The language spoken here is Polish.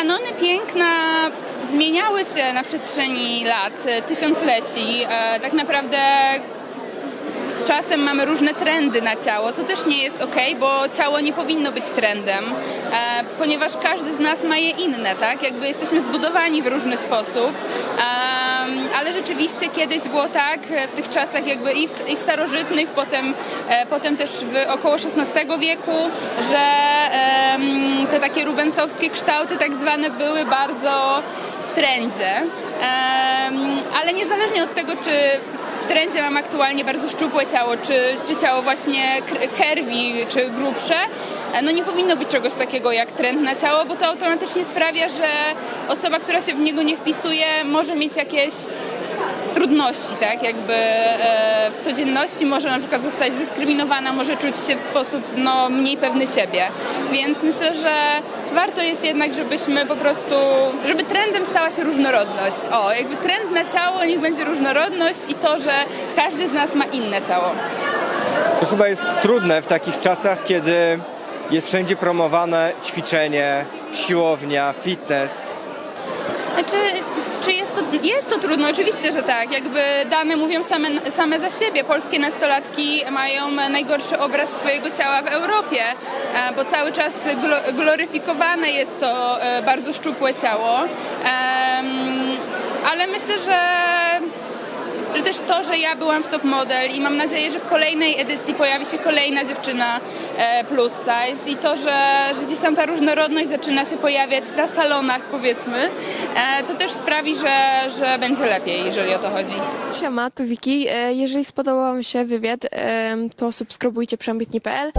Kanony piękna zmieniały się na przestrzeni lat, e, tysiącleci. E, Tak naprawdę z czasem mamy różne trendy na ciało, co też nie jest ok, bo ciało nie powinno być trendem, e, ponieważ każdy z nas ma je inne, tak? Jakby jesteśmy zbudowani w różny sposób. Rzeczywiście kiedyś było tak, e, w tych czasach jakby i w, i w starożytnych, potem, e, potem też w około XVI wieku, że em, te takie rubencowskie kształty tak zwane były bardzo w trendzie. Em, ale niezależnie od tego, czy w trendzie mam aktualnie bardzo szczupłe ciało, czy, czy ciało właśnie curvy, czy grubsze, e, no nie powinno być czegoś takiego jak trend na ciało, bo to automatycznie sprawia, że osoba, która się w niego nie wpisuje, może mieć jakieś trudności, tak, jakby e, w codzienności może na przykład zostać dyskryminowana, może czuć się w sposób no, mniej pewny siebie. Więc myślę, że warto jest jednak, żebyśmy po prostu, żeby trendem stała się różnorodność. O, jakby trend na ciało, niech będzie różnorodność i to, że każdy z nas ma inne ciało. To chyba jest trudne w takich czasach, kiedy jest wszędzie promowane ćwiczenie, siłownia, fitness. Znaczy, czy jest to, jest to trudno? Oczywiście, że tak. Jakby dane mówią same, same za siebie. Polskie nastolatki mają najgorszy obraz swojego ciała w Europie, e, bo cały czas glo- gloryfikowane jest to e, bardzo szczupłe ciało. Ale myślę, że że też to, że ja byłam w top model i mam nadzieję, że w kolejnej edycji pojawi się kolejna dziewczyna e, plus size i to, że, że gdzieś tam ta różnorodność zaczyna się pojawiać na salonach powiedzmy, e, to też sprawi, że, że będzie lepiej, jeżeli o to chodzi. Siema, tu Wiki. E, Jeżeli spodobał Wam się wywiad, to subskrybujcie przeambitnie.pl.